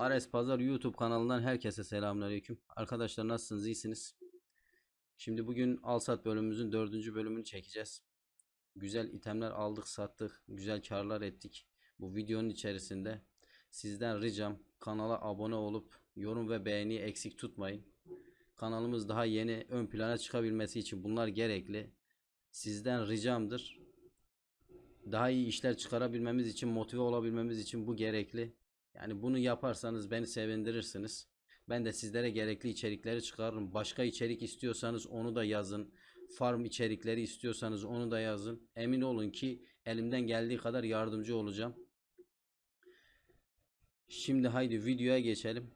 Ares Pazar YouTube kanalından herkese selamünaleyküm. Arkadaşlar nasılsınız? İyisiniz? Şimdi bugün Alsat bölümümüzün dördüncü bölümünü çekeceğiz. Güzel itemler aldık sattık. Güzel karlar ettik. Bu videonun içerisinde sizden ricam kanala abone olup yorum ve beğeniyi eksik tutmayın. Kanalımız daha yeni ön plana çıkabilmesi için bunlar gerekli. Sizden ricamdır. Daha iyi işler çıkarabilmemiz için, motive olabilmemiz için bu gerekli. Yani bunu yaparsanız beni sevindirirsiniz. Ben de sizlere gerekli içerikleri çıkarırım. Başka içerik istiyorsanız onu da yazın. Farm içerikleri istiyorsanız onu da yazın. Emin olun ki elimden geldiği kadar yardımcı olacağım. Şimdi haydi videoya geçelim.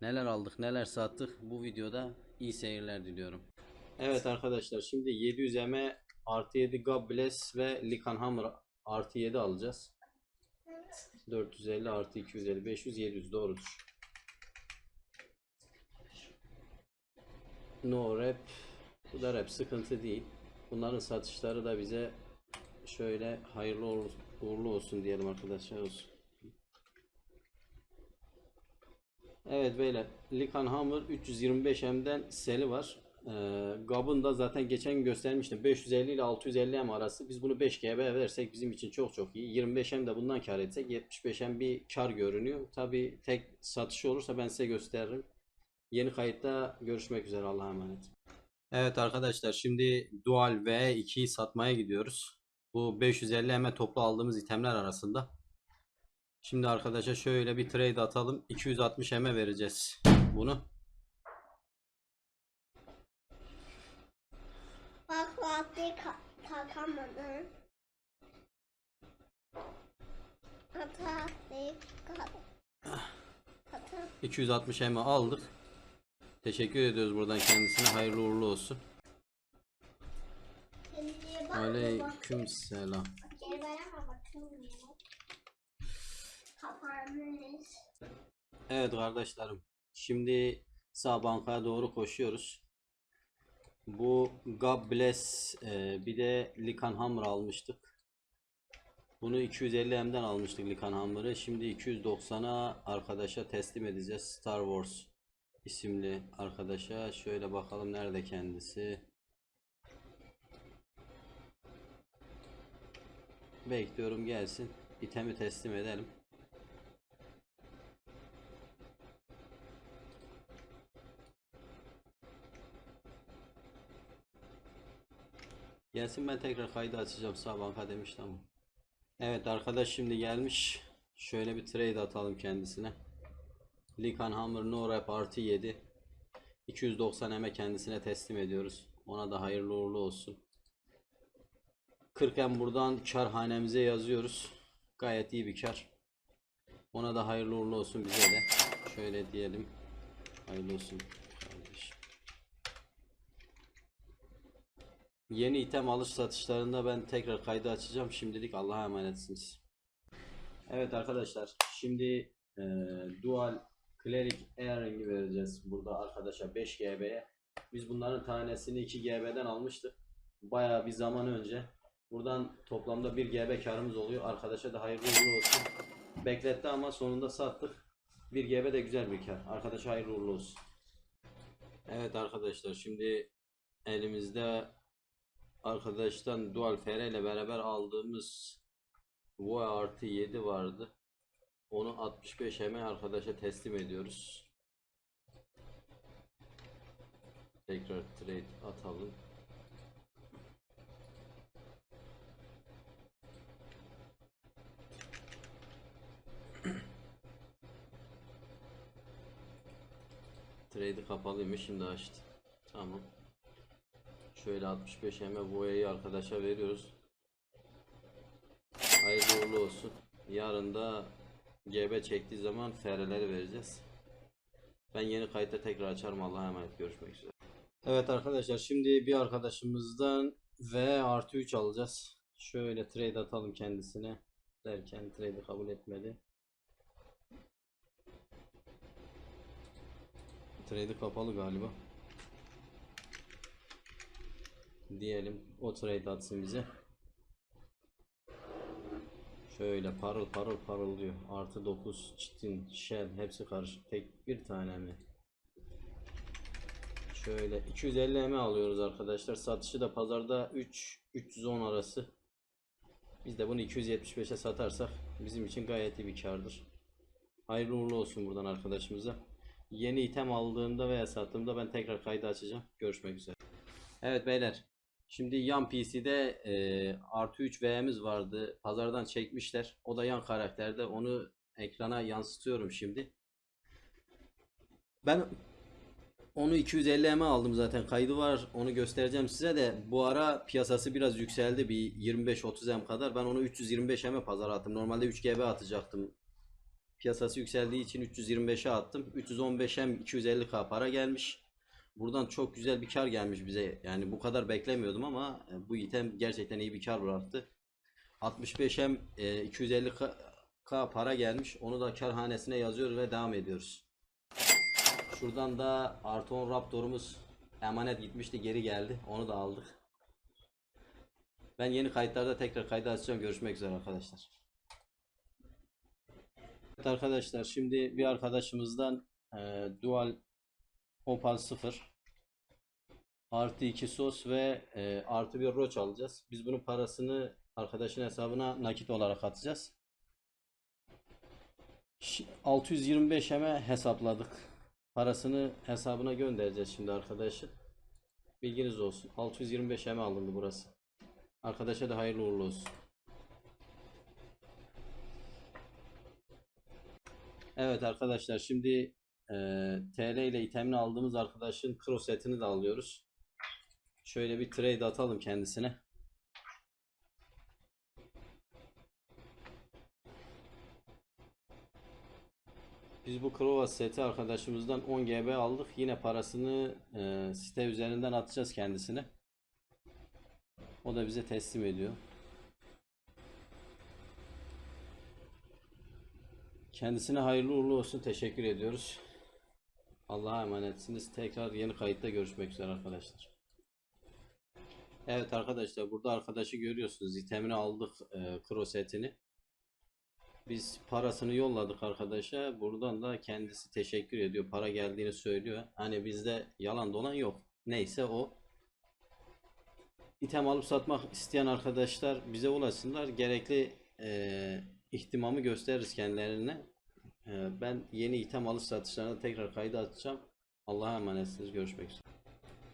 Neler aldık, neler sattık bu videoda iyi seyirler diliyorum. Evet arkadaşlar şimdi 700 M artı 7 God Bless ve Likan Hammer artı 7 alacağız. 450 artı 250 500 700 doğrudur. No rap bu da rap sıkıntı değil. Bunların satışları da bize şöyle hayırlı uğurlu- olsun diyelim arkadaşlar olsun. Evet beyler Likan Hammer 325M'den seli var. Ee, Gab'ın da zaten geçen göstermiştim. 550 ile 650 M arası. Biz bunu 5 GB versek bizim için çok çok iyi. 25 M de bundan kar etsek 75 M bir kar görünüyor. Tabi tek satışı olursa ben size gösteririm. Yeni kayıtta görüşmek üzere. Allah'a emanet. Evet arkadaşlar şimdi Dual V2'yi satmaya gidiyoruz. Bu 550 M toplu aldığımız itemler arasında. Şimdi arkadaşa şöyle bir trade atalım. 260 M vereceğiz bunu. Ka- takamadın. Ata lastiği ka- Ata 260 M aldık. Teşekkür ediyoruz buradan kendisine. Hayırlı uğurlu olsun. Aleyküm selam. Evet kardeşlerim. Şimdi sağ bankaya doğru koşuyoruz. Bu God Bless e, bir de Likan Hammer almıştık. Bunu 250M'den almıştık Likan Hammer'ı. Şimdi 290'a arkadaşa teslim edeceğiz. Star Wars isimli arkadaşa. Şöyle bakalım nerede kendisi. Bekliyorum gelsin. İtemi teslim edelim. Gelsin ben tekrar kaydı açacağım sağ banka demişti ama. Evet arkadaş şimdi gelmiş. Şöyle bir trade atalım kendisine. Likan Hammer No Rap artı 7. 290 M kendisine teslim ediyoruz. Ona da hayırlı uğurlu olsun. 40 M buradan kar hanemize yazıyoruz. Gayet iyi bir kar. Ona da hayırlı uğurlu olsun bize de. Şöyle diyelim. Hayırlı olsun kardeşim. Yeni item alış satışlarında ben tekrar kaydı açacağım. Şimdilik Allah'a emanetsiniz. Evet arkadaşlar şimdi e, Dual Cleric Earring'i vereceğiz burada arkadaşa 5 GB'ye. Biz bunların tanesini 2 GB'den almıştık. Bayağı bir zaman önce. Buradan toplamda 1 GB karımız oluyor. Arkadaşa da hayırlı uğurlu olsun. Bekletti ama sonunda sattık. 1 GB de güzel bir kar. Arkadaşa hayırlı uğurlu olsun. Evet arkadaşlar şimdi elimizde arkadaştan Dual FR ile beraber aldığımız Voe artı 7 vardı. Onu 65 M arkadaşa teslim ediyoruz. Tekrar trade atalım. Trade'i kapalıymış şimdi açtı. Tamam. Şöyle 65 M Voe'yi arkadaşa veriyoruz. Hayırlı uğurlu olsun. Yarın da GB çektiği zaman FR'leri vereceğiz. Ben yeni kayıtta tekrar açarım. Allah'a emanet. Görüşmek üzere. Evet arkadaşlar şimdi bir arkadaşımızdan V artı 3 alacağız. Şöyle trade atalım kendisine. Derken trade'i kabul etmedi. Trade'i kapalı galiba. Diyelim o trade atsın bize. Şöyle parıl parıl parıldıyor. Artı 9 çitin, shell hepsi karışık. Tek bir tane mi? Şöyle 250 m alıyoruz arkadaşlar. Satışı da pazarda 3 310 arası. Biz de bunu 275'e satarsak bizim için gayet iyi bir kardır. Hayırlı uğurlu olsun buradan arkadaşımıza. Yeni item aldığımda veya sattığımda ben tekrar kaydı açacağım. Görüşmek üzere. Evet beyler. Şimdi yan PC'de e, artı 3 V'miz vardı. Pazardan çekmişler. O da yan karakterde. Onu ekrana yansıtıyorum şimdi. Ben onu 250 M aldım zaten. Kaydı var. Onu göstereceğim size de. Bu ara piyasası biraz yükseldi. Bir 25-30 M kadar. Ben onu 325 M pazara attım. Normalde 3 GB atacaktım. Piyasası yükseldiği için 325'e attım. 315 M 250K para gelmiş. Buradan çok güzel bir kar gelmiş bize. Yani bu kadar beklemiyordum ama e, bu item gerçekten iyi bir kar bıraktı. 65 M e, 250K para gelmiş. Onu da kar hanesine yazıyoruz ve devam ediyoruz. Şuradan da artı 10 Raptor'umuz emanet gitmişti geri geldi. Onu da aldık. Ben yeni kayıtlarda tekrar kaydı açacağım. Görüşmek üzere arkadaşlar. Evet arkadaşlar şimdi bir arkadaşımızdan e, Dual Opal 0 artı 2 sos ve e, artı bir roç alacağız. Biz bunun parasını arkadaşın hesabına nakit olarak atacağız. Şi- 625 eme hesapladık. Parasını hesabına göndereceğiz şimdi arkadaşı. Bilginiz olsun. 625 eme alındı burası. Arkadaşa da hayırlı uğurlu olsun. Evet arkadaşlar şimdi e, TL ile itemini aldığımız arkadaşın crosetini de alıyoruz. Şöyle bir trade atalım kendisine. Biz bu Krova seti arkadaşımızdan 10 GB aldık. Yine parasını e, site üzerinden atacağız kendisine. O da bize teslim ediyor. Kendisine hayırlı uğurlu olsun. Teşekkür ediyoruz. Allah'a emanetsiniz. Tekrar yeni kayıtta görüşmek üzere arkadaşlar. Evet arkadaşlar burada arkadaşı görüyorsunuz. İtemini aldık e, krosetini. Biz parasını yolladık arkadaşa. Buradan da kendisi teşekkür ediyor. Para geldiğini söylüyor. Hani bizde yalan dolan yok. Neyse o. İtem alıp satmak isteyen arkadaşlar bize ulaşsınlar. Gerekli e, ihtimamı gösteririz kendilerine. E, ben yeni item alış satışlarına tekrar kaydı atacağım. Allah'a emanetsiniz. Görüşmek üzere.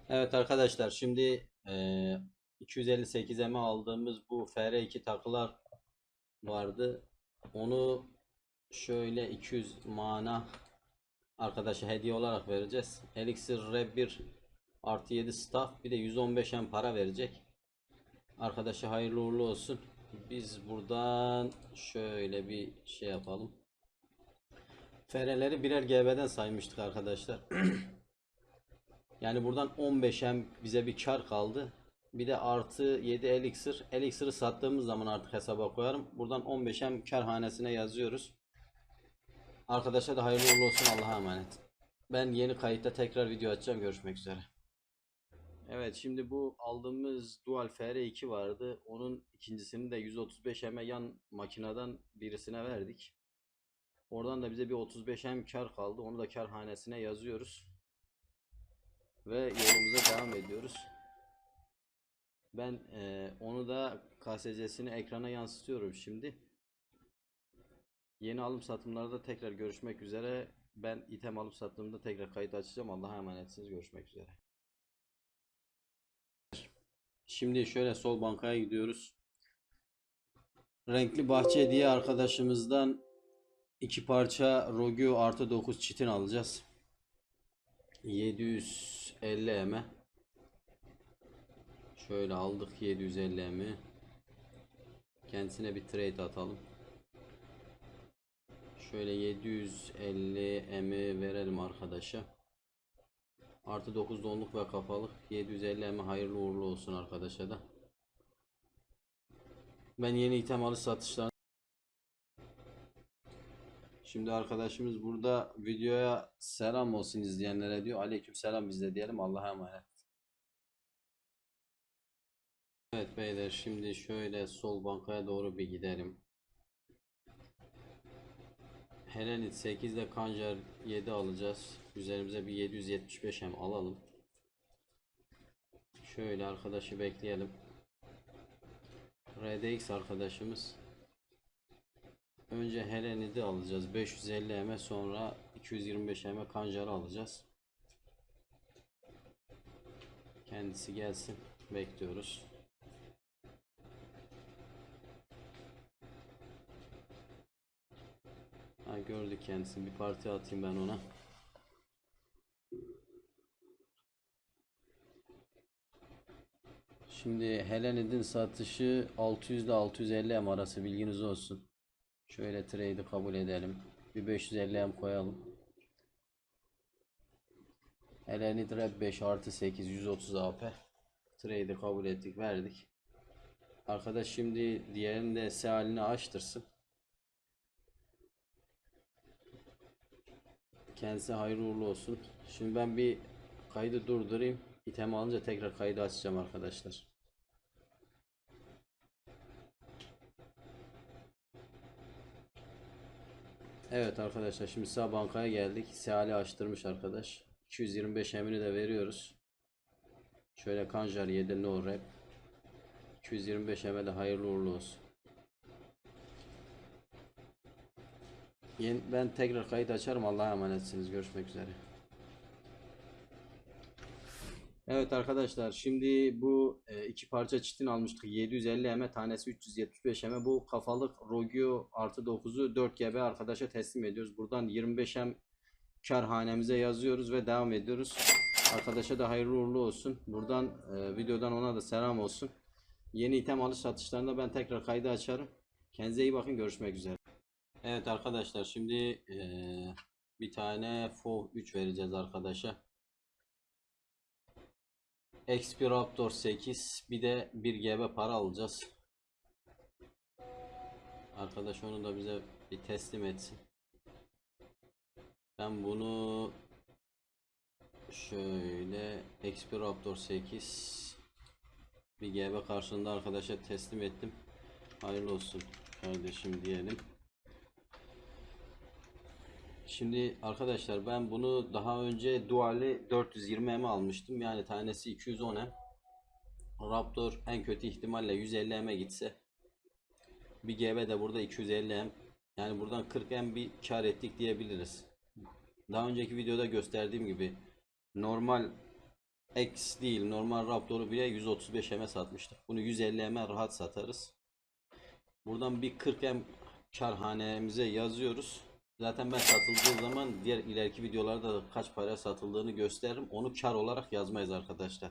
Evet arkadaşlar şimdi e, 258 M aldığımız bu FR2 takılar vardı. Onu şöyle 200 mana arkadaşa hediye olarak vereceğiz. Elixir R1 artı 7 staff bir de 115 M para verecek. Arkadaşa hayırlı uğurlu olsun. Biz buradan şöyle bir şey yapalım. Fereleri birer GB'den saymıştık arkadaşlar. yani buradan 15 M bize bir kar kaldı. Bir de artı 7 elixir. Elixir'i sattığımız zaman artık hesaba koyarım. Buradan 15 M kar hanesine yazıyoruz. Arkadaşa da hayırlı uğurlu olsun. Allah'a emanet. Ben yeni kayıtta tekrar video açacağım. Görüşmek üzere. Evet şimdi bu aldığımız Dual FR2 vardı. Onun ikincisini de 135 M yan makineden birisine verdik. Oradan da bize bir 35 M kar kaldı. Onu da kar hanesine yazıyoruz. Ve yolumuza devam ediyoruz. Ben eee, onu da KSC'sini ekrana yansıtıyorum şimdi. Yeni alım satımlarda tekrar görüşmek üzere. Ben item alıp sattığımda tekrar kayıt açacağım. Allah'a emanetsiniz. Görüşmek üzere. Şimdi şöyle sol bankaya gidiyoruz. Renkli bahçe diye arkadaşımızdan iki parça Rogyu artı 9 çitin alacağız. 750 m. Şöyle aldık 750 mi. Kendisine bir trade atalım. Şöyle 750 mi verelim arkadaşa. Artı 9 donluk ve kapalı. 750 mi hayırlı uğurlu olsun arkadaşa da. Ben yeni item alış satışlarını Şimdi arkadaşımız burada videoya selam olsun izleyenlere diyor. Aleyküm selam biz de diyelim. Allah'a emanet. Evet beyler şimdi şöyle sol bankaya doğru bir gidelim. Helenit 8 ile Kanjar 7 alacağız. Üzerimize bir 775 hem alalım. Şöyle arkadaşı bekleyelim. RDX arkadaşımız. Önce Helenit'i alacağız. 550 eme sonra 225 eme Kanjar'ı alacağız. Kendisi gelsin. Bekliyoruz. Ha gördük kendisini. Bir parti atayım ben ona. Şimdi Helenid'in satışı 600 ile 650 M arası bilginiz olsun. Şöyle trade'i kabul edelim. Bir 550 M koyalım. Helenid Rep 5 artı 8 130 AP. Trade'i kabul ettik verdik. Arkadaş şimdi diğerini de S halini açtırsın. Kendisi hayırlı uğurlu olsun. Şimdi ben bir kaydı durdurayım. İtem alınca tekrar kaydı açacağım arkadaşlar. Evet arkadaşlar şimdi sağ bankaya geldik. Seali açtırmış arkadaş. 225 emini de veriyoruz. Şöyle Kanjar 7 no rep. 225 eme de hayırlı uğurlu olsun. Ben tekrar kayıt açarım. Allah'a emanetsiniz. Görüşmek üzere. Evet arkadaşlar şimdi bu e, iki parça çitin almıştık. 750 eme tanesi 375 eme bu kafalık Rogio artı 9'u 4 GB arkadaşa teslim ediyoruz. Buradan 25 em kar hanemize yazıyoruz ve devam ediyoruz. Arkadaşa da hayırlı uğurlu olsun. Buradan e, videodan ona da selam olsun. Yeni item alış satışlarında ben tekrar kaydı açarım. Kendinize iyi bakın görüşmek üzere. Evet arkadaşlar şimdi e, bir tane FOV 3 vereceğiz arkadaşa XP Raptor 8 bir de 1 GB para alacağız. Arkadaş onu da bize bir teslim etsin. Ben bunu şöyle XP Raptor 8 bir GB karşılığında arkadaşa teslim ettim. Hayırlı olsun kardeşim diyelim. Şimdi arkadaşlar ben bunu daha önce duali 420 M almıştım. Yani tanesi 210 M. Raptor en kötü ihtimalle 150 M'e gitse bir GB de burada 250 M. Yani buradan 40 M bir kar ettik diyebiliriz. Daha önceki videoda gösterdiğim gibi normal X değil normal Raptor'u bile 135 M'e satmıştık. Bunu 150 M'e rahat satarız. Buradan bir 40 M kar hanemize yazıyoruz. Zaten ben satıldığı zaman diğer ileriki videolarda da kaç para satıldığını gösteririm. Onu kar olarak yazmayız arkadaşlar.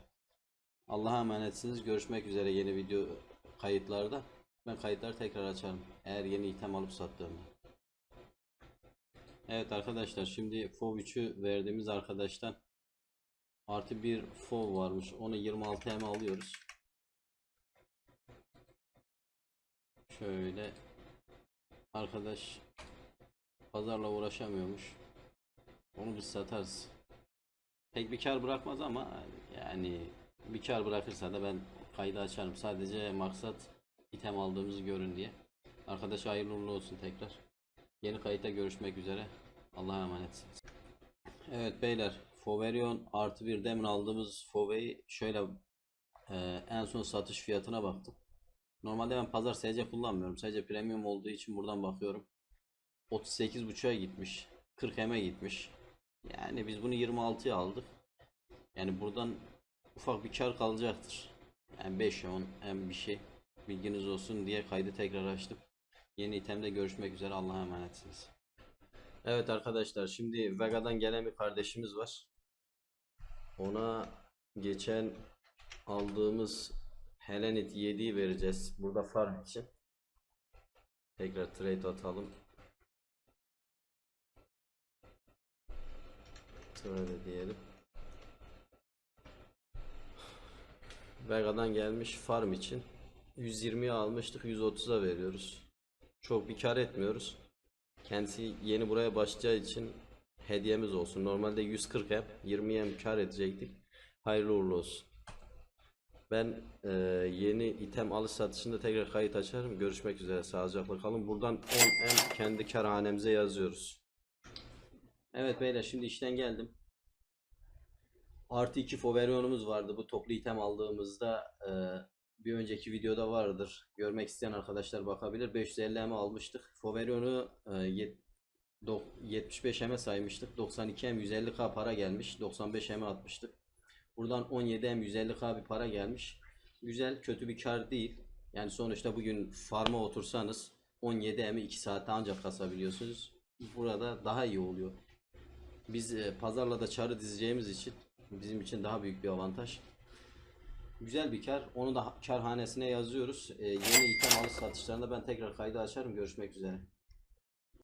Allah'a emanetsiniz. Görüşmek üzere yeni video kayıtlarda. Ben kayıtları tekrar açarım. Eğer yeni item alıp sattığımda. Evet arkadaşlar şimdi FOV 3'ü verdiğimiz arkadaştan artı bir FOV varmış. Onu 26 M alıyoruz. Şöyle arkadaş pazarla uğraşamıyormuş. Onu biz satarız. Pek bir kar bırakmaz ama yani bir kar bırakırsa da ben kaydı açarım. Sadece maksat item aldığımızı görün diye. Arkadaş hayırlı uğurlu olsun tekrar. Yeni kayıtta görüşmek üzere. Allah'a emanetsiniz. Evet beyler. Foverion artı bir demin aldığımız Fove'yi şöyle e, en son satış fiyatına baktım. Normalde ben pazar SC kullanmıyorum. Sadece premium olduğu için buradan bakıyorum. 38.5'a gitmiş. 40 M'e gitmiş. Yani biz bunu 26'ya aldık. Yani buradan ufak bir kar kalacaktır. Yani 5 10 hem bir şey bilginiz olsun diye kaydı tekrar açtım. Yeni itemde görüşmek üzere. Allah'a emanetsiniz. Evet arkadaşlar şimdi Vega'dan gelen bir kardeşimiz var. Ona geçen aldığımız Helenit 7'yi vereceğiz. Burada farm için. Tekrar trade atalım. Şöyle diyelim. Vega'dan gelmiş farm için 120'ye almıştık 130'a veriyoruz. Çok bir kar etmiyoruz. Kendisi yeni buraya başlayacağı için hediyemiz olsun. Normalde 140 hem 20 hem kar edecektik. Hayırlı uğurlu olsun. Ben e, yeni item alış satışında tekrar kayıt açarım. Görüşmek üzere. Sağlıcakla kalın. Buradan 10M kendi karhanemize yazıyoruz. Evet beyler şimdi işten geldim. Artı 2 Foverion'umuz vardı. Bu toplu item aldığımızda e, bir önceki videoda vardır. Görmek isteyen arkadaşlar bakabilir. 550 M almıştık. Foverion'u e, yet- dok- 75 M'e saymıştık. 92 M 150K para gelmiş. 95 M'e atmıştık. Buradan 17 M 150K bir para gelmiş. Güzel, kötü bir kar değil. Yani sonuçta bugün farma otursanız 17 M'i 2 saatte ancak kasabiliyorsunuz. Burada daha iyi oluyor. Biz e, pazarla da çarı dizeceğimiz için bizim için daha büyük bir avantaj. Güzel bir kar. Onu da kar hanesine yazıyoruz. E, yeni item alış satışlarında ben tekrar kaydı açarım. Görüşmek üzere.